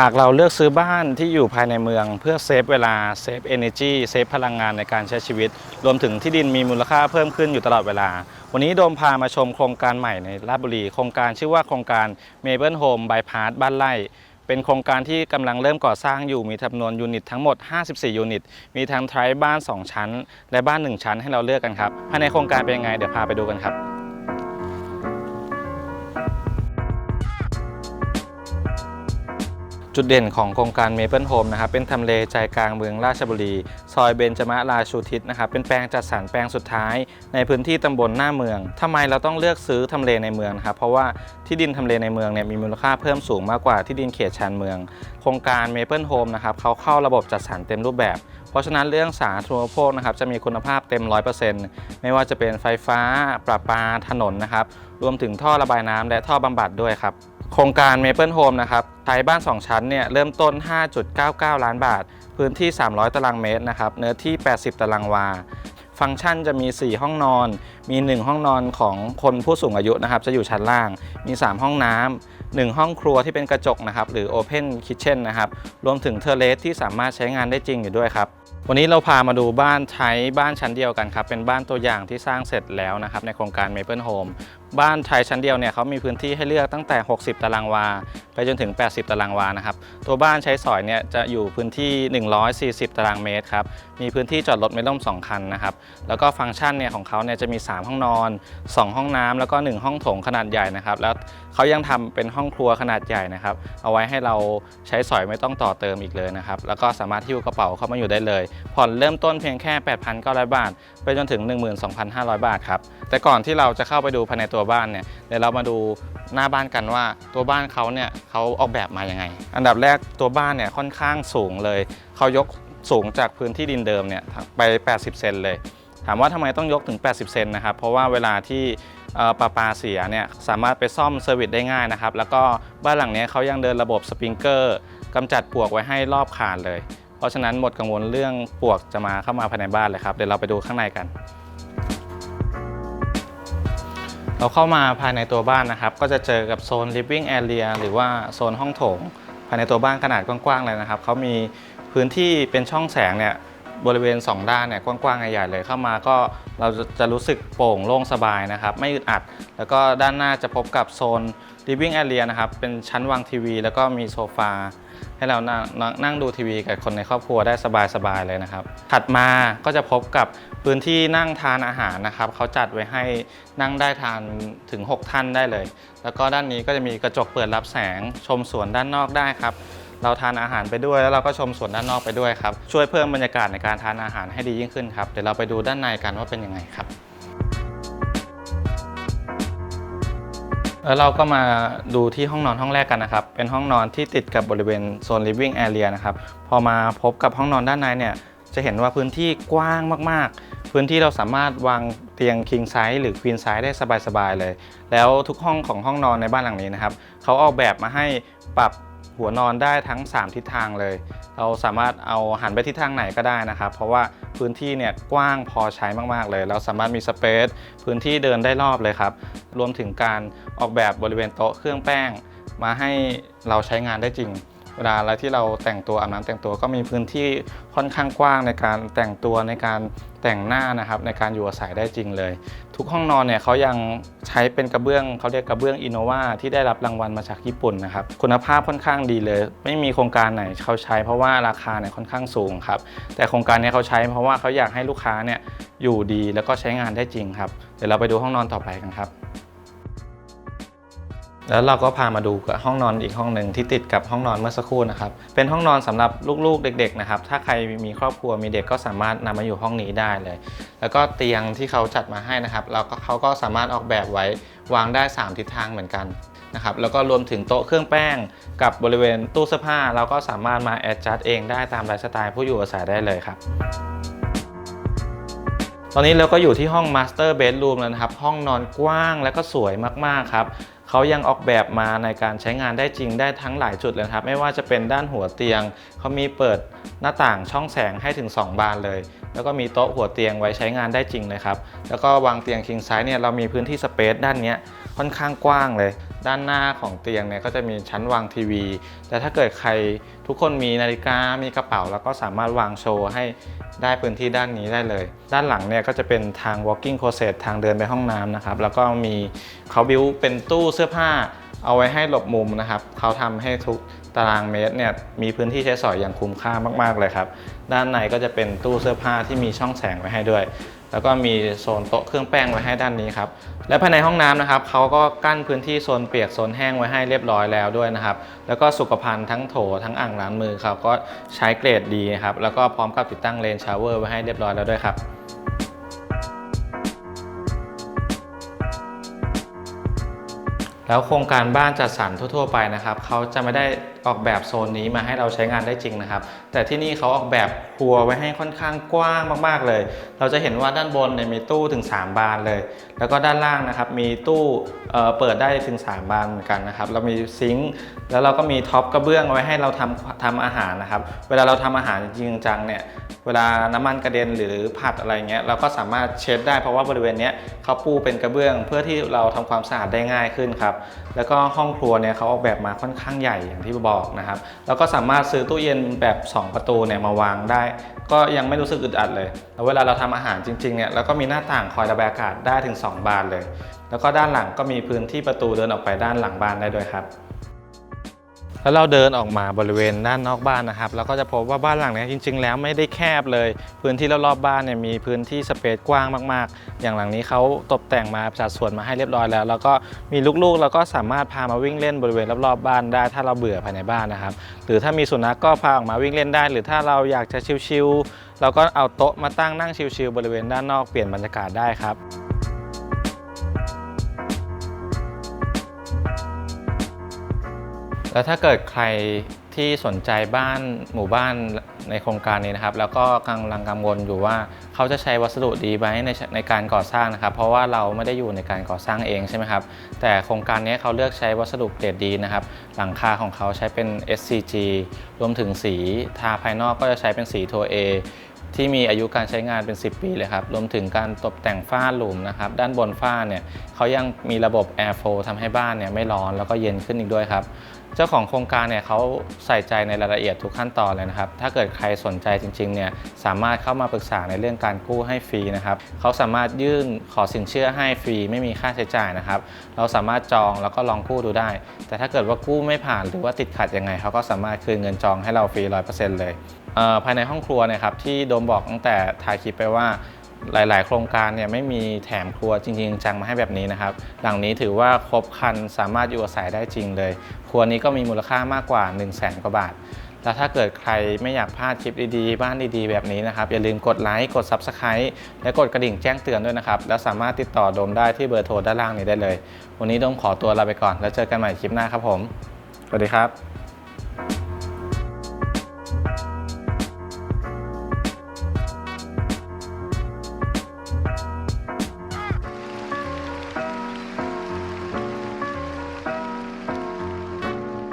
หากเราเลือกซื้อบ้านที่อยู่ภายในเมืองเพื่อเซฟเวลาเซฟเอเนจีเซฟพลังงานในการใช้ชีวิต รวมถึงที่ดินมีมูลค่าเพิ่มขึ้นอยู่ตลอดเวลา วันนี้โดมพามาชมโครงการใหม่ในราชบุรี โครงการชื่อว่าโครงการ m a b e l Home by p a s บ้านไร่เป็นโครงการที่กำลังเริ่มก่อสร้างอยู่มีจำนวนยูนิตทั้งหมด 54 ยูนิต มีทั้งไทร์บ้าน 2 ชั้น และบ้าน 1 ชั้นให้เราเลือกกันครับภายในโครงการเป็นยังไงเดี๋ยวพาไปดูกันครับ จุดเด่นของโครงการ Maple Home นะครับเป็นทำเลใจกลางเมืองราชบุรี ซอยเบญจมราชูทิศนะครับเป็นแปลงจัดสรรแปลงสุดท้าย ในพื้นที่ตำบลหน้าเมืองทำไมเราต้องเลือกซื้อทำเลในเมืองครับเพราะว่าที่ดินทำเลในเมืองเนี่ยมีมูลค่าเพิ่มสูงมากกว่าที่ดินเขตชานเมือง โครงการ Maple Home นะครับเขาเข้าระบบจัดสรรเต็มรูปแบบ เพราะฉะนั้นเรื่องสาธารณูปโภคนะครับจะมีคุณภาพเต็ม 100%ไม่ว่าจะเป็นไฟฟ้า ประปาถนนนะครับรวมถึงท่อระบายน้ำและท่อบำบัดด้วยครับ โครงการ Maple Home นะครับใช้บ้าน 2 ชั้นเนี่ยเริ่มต้น 5.99 ล้านบาท พื้นที่ 300 ตารางเมตรนะครับเนื้อที่ 80 ตารางวา ฟังก์ชันจะมี 4 ห้องนอน มี 1 ห้องนอนของคนผู้สูงอายุนะครับจะอยู่ชั้นล่าง มี 3 ห้องน้ำ1 ห้องครัวที่เป็นกระจกนะครับหรือ Open Kitchen นะครับรวมถึงเทอร์เลสที่สามารถใช้งานได้จริงอยู่ด้วยครับวันนี้เราพามาดูบ้านใช้บ้านชั้นเดียวกันครับเป็นบ้านตัวอย่างที่สร้างเสร็จแล้วนะครับในโครงการ Maple Home บ้านไทยชั้นเดียวเนี่ยเขามีพื้นที่ให้เลือกตั้งแต่ 60 ตารางวา ไปจนถึง 80 ตารางวานะครับตัวบ้านใช้สอยเนี่ยจะอยู่พื้นที่ 140 ตารางเมตรครับมีพื้นที่จอดรถไม่ล่ม 2 คันนะครับแล้วก็ฟังก์ชันเนี่ยของเขาเนี่ยจะมี 3 ห้องนอน 2 ห้องน้ำแล้วก็ 1 ห้องโถงขนาดใหญ่นะครับแล้วเขายังทำเป็นห้องครัวขนาดใหญ่นะครับเอาไว้ให้เราใช้สอยไม่ต้องต่อเติมอีกเลยนะครับแล้วก็สามารถหิ้วกระเป๋าเข้ามาอยู่ได้เลย ผ่อนเริ่มต้นเพียงแค่ 8,900 บาท ไปจนถึง 12,500 บาทครับแต่ก่อนที่เราจะเข้าไปดูภายในตัวบ้านเนี่ยเดี๋ยวเรามาดูหน้าบ้านกันว่าตัวบ้านเขาเนี่ยเขาออกแบบมายังไง อันดับแรกตัวบ้านเนี่ยค่อนข้างสูงเลยเขายกสูงจากพื้นที่ดินเดิมเนี่ยไป 80 เซนเลย ถามว่าทำไมต้องยกถึง 80 เซนนะครับเพราะว่าเวลาที่เอ่อประปาเสียเนี่ยสามารถไปซ่อมเซอร์วิสได้ง่ายนะครับแล้วก็บ้านหลังนี้เขายังเดินระบบสปริงเกอร์กำจัดปลวกไว้ให้รอบคานเลย เพราะฉะนั้นหมดกังวลเรื่องปลวกจะมาเข้ามาภายในบ้านเลยครับเดี๋ยวเราไปดูข้างในกัน เราเข้ามาภายในตัวบ้านนะครับ ก็จะเจอกับโซน living area หรือว่าโซนห้องโถง ภายในตัวบ้านขนาดกว้างๆเลยนะครับเขามีพื้นที่เป็นช่องแสงเนี่ย บริเวณ 2 ด้านเนี่ยกว้างๆใหญ่ๆเลยเข้ามาก็เราจะจะรู้สึกโปร่งโล่งสบายนะครับ ไม่อึดอัด แล้วก็ด้านหน้าจะพบกับโซน living area นะครับ เป็นชั้นวางทีวี แล้วก็มีโซฟาให้เรานั่งนั่งนั่งดูทีวีกับคนในครอบครัวได้สบายๆเลยนะครับ ถัดมาก็จะพบกับพื้นที่นั่งทานอาหารนะครับเขาจัดไว้ให้นั่งได้ทานถึง 6 ท่านได้เลย แล้วก็ด้านนี้ก็จะมีกระจกเปิดรับแสงชมสวนด้านนอกได้ครับ เราทานอาหารไปด้วย แล้วเราก็ชมสวนด้านนอกไปด้วยครับ ช่วยเพิ่มบรรยากาศในการทานอาหารให้ดียิ่งขึ้นครับ เดี๋ยวเราไปดูด้านในกันว่าเป็นยังไงครับแล้วเราก็มาดูที่ห้องนอนห้องแรกกันนะครับ เป็นห้องนอนที่ติดกับบริเวณโซน living area นะครับ พอมาพบกับห้องนอนด้านในเนี่ยจะเห็นว่าพื้นที่กว้างมาก ๆ พื้นที่เราสามารถวางเตียง king size หรือ queen size ได้สบาย ๆ เลย แล้วทุกห้องของห้องนอนในบ้านหลังนี้นะครับ เขาออกแบบมาให้ปรับ หัวนอนได้ทั้ง 3 ทิศทางเลย เราสามารถเอาหันไปทิศทางไหนก็ได้นะครับ เพราะว่าพื้นที่เนี่ยกว้างพอใช้มากๆเลย เราสามารถมีสเปซพื้นที่เดินได้รอบเลยครับ รวมถึงการออกแบบบริเวณโต๊ะเครื่องแป้ง มาให้เราใช้งานได้จริง เวลาอะไรที่เราแต่งตัวอาบน้ำแต่งตัวก็มีพื้นที่ค่อนข้างกว้างในการแต่งตัวในการแต่งหน้านะครับในการอยู่อาศัยได้จริงเลย ทุกห้องนอนเนี่ยเขายังใช้เป็นกระเบื้องเขาเรียกกระเบื้องอินโนวาที่ได้รับรางวัลมาจากญี่ปุ่นนะครับคุณภาพค่อนข้างดีเลย ไม่มีโครงการไหนเขาใช้เพราะว่าราคาเนี่ยค่อนข้างสูงครับแต่โครงการนี้เขาใช้เพราะว่าเขาอยากให้ลูกค้าเนี่ยอยู่ดีแล้วก็ใช้งานได้จริงครับเดี๋ยวเราไปดูห้องนอนต่อไปกันครับ แล้วเราก็พามาดูกับห้องนอนอีกห้องหนึ่งที่ติดกับห้องนอนเมื่อสักครู่นะครับ เป็นห้องนอนสำหรับลูกๆ เด็กๆนะครับ ถ้าใครมีครอบครัวมีเด็กก็สามารถนำมาอยู่ห้องนี้ได้เลย แล้วก็เตียงที่เขาจัดมาให้นะครับเราก็เขาก็สามารถออกแบบไว้วางได้ 3 ทิศทางเหมือนกันนะครับ แล้วก็รวมถึงโต๊ะเครื่องแป้งกับบริเวณตู้เสื้อผ้า เราก็สามารถมาแอดจัดเองได้ตามไลฟ์สไตล์ผู้อยู่อาศัยได้เลยครับตอนนี้เราก็อยู่ที่ห้อง Master Bedroom แล้วนะครับ ห้องนอนกว้างและก็สวยมาก ๆ ครับ เขายังออกแบบมาในการใช้งานได้จริงได้ทั้งหลายจุดเลยครับ ไม่ว่าจะเป็นด้านหัวเตียง เขามีเปิดหน้าต่างช่องแสงให้ถึง 2 บานเลย แล้วก็มีโต๊ะหัวเตียงไว้ใช้งานได้จริงเลยครับ แล้วก็วางเตียง king size เนี่ยเรามีพื้นที่สเปซด้านนี้ค่อนข้างกว้างเลย ด้านหน้าของเตียงเนี่ยก็จะมีชั้นวางทีวี แต่ถ้าเกิดใคร ทุกคนมีนาฬิกา มีกระเป๋า แล้วก็สามารถวางโชว์ให้ได้พื้นที่ด้านนี้ได้เลย ด้านหลังเนี่ยก็จะเป็นทาง walking closet ทางเดินไปห้องน้ำนะครับ แล้วก็มีเขาบิวเป็นตู้เสื้อผ้าเอาไว้ให้หลบมุมนะครับ เขาทำให้ทุก ตารางเมตรเนี่ยมีพื้นที่ใช้สอยอย่างคุ้มค่ามากๆเลยครับ ด้านในก็จะเป็นตู้เสื้อผ้าที่มีช่องแสงไว้ให้ด้วย แล้วก็มีโซนโต๊ะเครื่องแป้งไว้ให้ด้านนี้ครับ และภายในห้องน้ำนะครับเขาก็กั้นพื้นที่โซนเปียกโซนแห้งไว้ให้เรียบร้อยแล้วด้วยนะครับ แล้วก็สุขภัณฑ์ทั้งโถทั้งอ่างล้างมือเขาก็ใช้เกรดดีนะครับ แล้วก็พร้อมกับติดตั้งเลนชาวเวอร์ไว้ให้เรียบร้อยแล้วด้วยครับแล้วโครงการบ้านจัดสรรทั่ว ๆ ไปนะครับเขาจะไม่ได้ ออกแบบโซนนี้มาให้เราใช้งานได้จริงนะครับ แต่ที่นี่เขาออกแบบครัวไว้ให้ค่อนข้างกว้างมาก ๆ เลย เราจะเห็นว่าด้านบนเนี่ยมีตู้ถึง 3 บานเลย แล้วก็ด้านล่างนะครับมีตู้เเปิดได้ถึง 3 บานเหมือนกันนะครับเรามีซิงค์แล้วเราก็มีท็อปกระเบื้องไว้ให้เราทำทำอาหารนะครับ เวลาเราทำอาหารจริงจังเนี่ยเวลาน้ำมันกระเด็นหรือผัดอะไรเงี้ยเราก็สามารถเช็ดได้เพราะว่าบริเวณเนี้ยเขาปูเป็นกระเบื้อง เพื่อที่เราทำความสะอาดได้ง่ายขึ้นครับแล้วก็ห้องครัวเนี่ยเขาออกแบบมาค่อนข้างใหญ่อย่างที่บอกนะครับ แล้วก็สามารถซื้อตู้เย็นแบบ 2 ประตูเนี่ยมาวางได้ ก็ยังไม่รู้สึกอึดอัดเลย แล้วเวลาเราทำอาหารจริงๆเนี่ยเราก็มีหน้าต่างคอยระบายอากาศได้ถึง 2 บานเลย แล้วก็ด้านหลังก็มีพื้นที่ประตูเดินออกไปด้านหลังบ้านได้ด้วยครับ แล้วเราเดินออกมาบริเวณด้านนอกบ้านนะครับเราก็จะพบว่าบ้านหลังนี้จริง ๆ แล้วไม่ได้แคบเลย พื้นที่รอบๆบ้านเนี่ยมีพื้นที่สเปซกว้างมากๆ อย่างหลังนี้เขาตกแต่งมาจัดสวนมาให้เรียบร้อยแล้ว แล้วก็มีลูกๆเราก็สามารถพามาวิ่งเล่นบริเวณรอบๆบ้านได้ ถ้าเราเบื่อภายในบ้านนะครับ หรือถ้ามีสุนัขก็พาออกมาวิ่งเล่นได้ หรือถ้าเราอยากจะชิลๆเราก็เอาโต๊ะมาตั้งนั่งชิลๆบริเวณด้านนอกเปลี่ยนบรรยากาศได้ครับ แล้วถ้าเกิดใครที่สนใจบ้านหมู่บ้านในโครงการนี้นะครับ แล้วก็กำลังกังวลอยู่ว่าเขาจะใช้วัสดุดีไหมในในการก่อสร้างนะครับ เพราะว่าเราไม่ได้อยู่ในการก่อสร้างเองใช่ไหมครับ แต่โครงการนี้เขาเลือกใช้วัสดุเกรดดีนะครับ หลังคาของเขาใช้เป็น SCG รวมถึงสีทาภายนอกก็จะใช้เป็นสีโทเอที่มีอายุการใช้งานเป็น 10 ปีเลยครับ รวมถึงการตกแต่งฝ้าหลุมนะครับ ด้านบนฝ้าเนี่ยเขายังมีระบบ Airflow ทำให้บ้านเนี่ยไม่ร้อนแล้วก็เย็นขึ้นอีกด้วยครับ เจ้าของโครงการเนี่ยเขาใส่ใจในรายละเอียดทุกขั้นตอนเลยนะครับ ถ้าเกิดใครสนใจจริงๆเนี่ยสามารถเข้ามาปรึกษาในเรื่องการกู้ให้ฟรีนะครับเขาสามารถยื่นขอสินเชื่อให้ฟรี ไม่มีค่าใช้จ่ายนะครับ เราสามารถจองแล้วก็ลองกู้ดูได้ แต่ถ้าเกิดว่ากู้ไม่ผ่านหรือว่าติดขัดยังไงเขาก็สามารถคืนเงินจองให้เราฟรีร้อยเปอร์เซ็นต์เลยเอ่อภายในห้องครัวนะครับที่โดมบอกตั้งแต่ถ่ายคลิปไปว่า หลาย ๆ โครงการเนี่ยไม่มีแถมครัวจริง ๆ จังมาให้แบบนี้นะครับ หลังนี้ถือว่าครบคันสามารถอยู่อาศัยได้จริงเลย ครัวนี้ก็มีมูลค่ามากกว่า 1 0 0 0 0แสนกว่าบาท แล้วถ้าเกิดใครไม่อยากพลาดคลิปดี ๆ บ้านดี ๆ แบบนี้นะครับ อย่าลืมกดไลค์ กด Subscribe และกดกระดิ่งแจ้งเตือนด้วยนะครับ แล้วสามารถติดต่อโดมได้ที่เบอร์โทรด้านล่างนี้ได้เลย วันนี้โดมขอตัวลาไปก่อน แล้วเจอกันใหม่คลิปหน้าครับผม สวัสดีครับ